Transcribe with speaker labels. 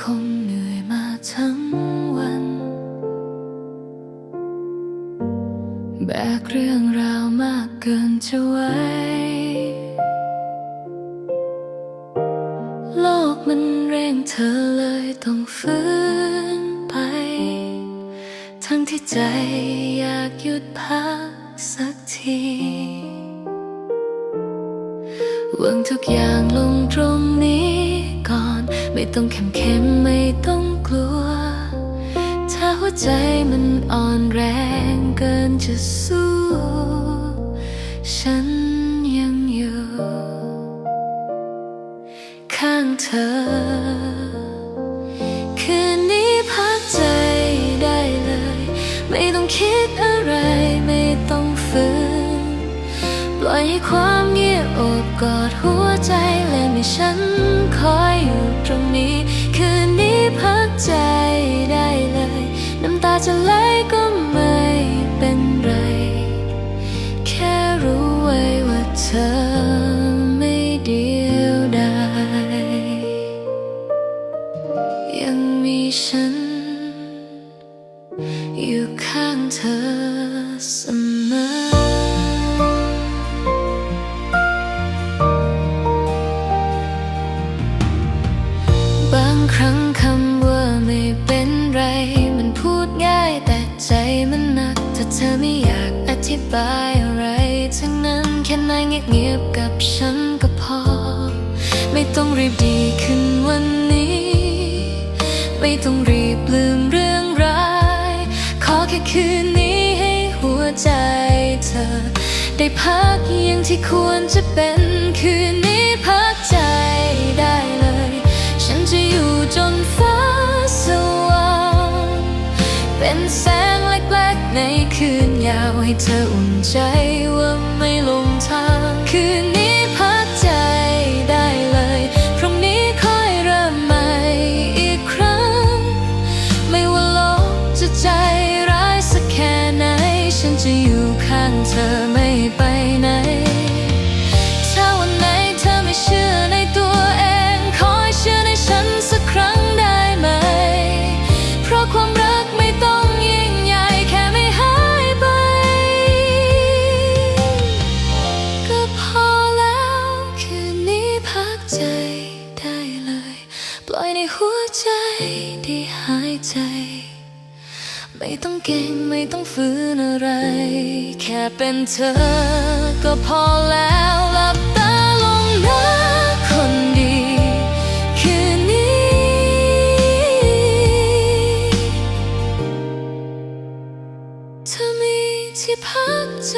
Speaker 1: คงเหนื่อยมาทั้งวัน แบกเรื่องราวมากเกินจะไหวโลกมันเร่งเธอเลยต้องฝืนไป ทั้งที่ใจอยากหยุดพักสักทีวางทุกอย่างลงตรงนี้ ไม่ต้องเข้มเข้มไม่ต้องกลัว ถ้าหัวใจมันอ่อนแรงเกินจะสู้ ฉันยังอยู่ ข้างเธอ คืนนี้พักใจได้เลย ไม่ต้องคิดอะไรไม่ต้องฝืน ปล่อยให้ความเงียบอบกอดหัวใจและมีฉัน ตรงนี้ คืนนี้พักใจได้เลย น้ำตาจะไหลก็ไม่เป็นไร แค่รู้ไว้ว่าเธอไม่เดียวดายยังมีฉัน ครั้งคำว่าไม่เป็นไร มันพูดง่ายแต่ใจมันหนัก ถ้าเธอไม่อยากอธิบายอะไร ทั้งนั้นแค่นั่งเงียบๆกับฉันก็พอ ไม่ต้องรีบดีขึ้นวันนี้ ไม่ต้องรีบลืมเรื่องร้าย ขอแค่คืนนี้ให้หัวใจเธอ ได้พักอย่างที่ควรจะเป็นคืน แสงเล็กๆ ในคืนยาวให้เธออุ่นใจว่าไม่ลงทาง คืนนี้พักใจได้เลย พรุ่งนี้ค่อยเริ่มใหม่อีกครั้ง ไม่ว่าโลกจะใจร้ายสักแค่ไหน ฉันจะอยู่ข้างเธอไม่ไปไหน หัวใจได้หายใจ ไม่ต้องเก่งไม่ต้องฝืนอะไร แค่เป็นเธอก็พอแล้วหลับตาลงนะคนดี คืนนี้ เธอมีที่พักใจ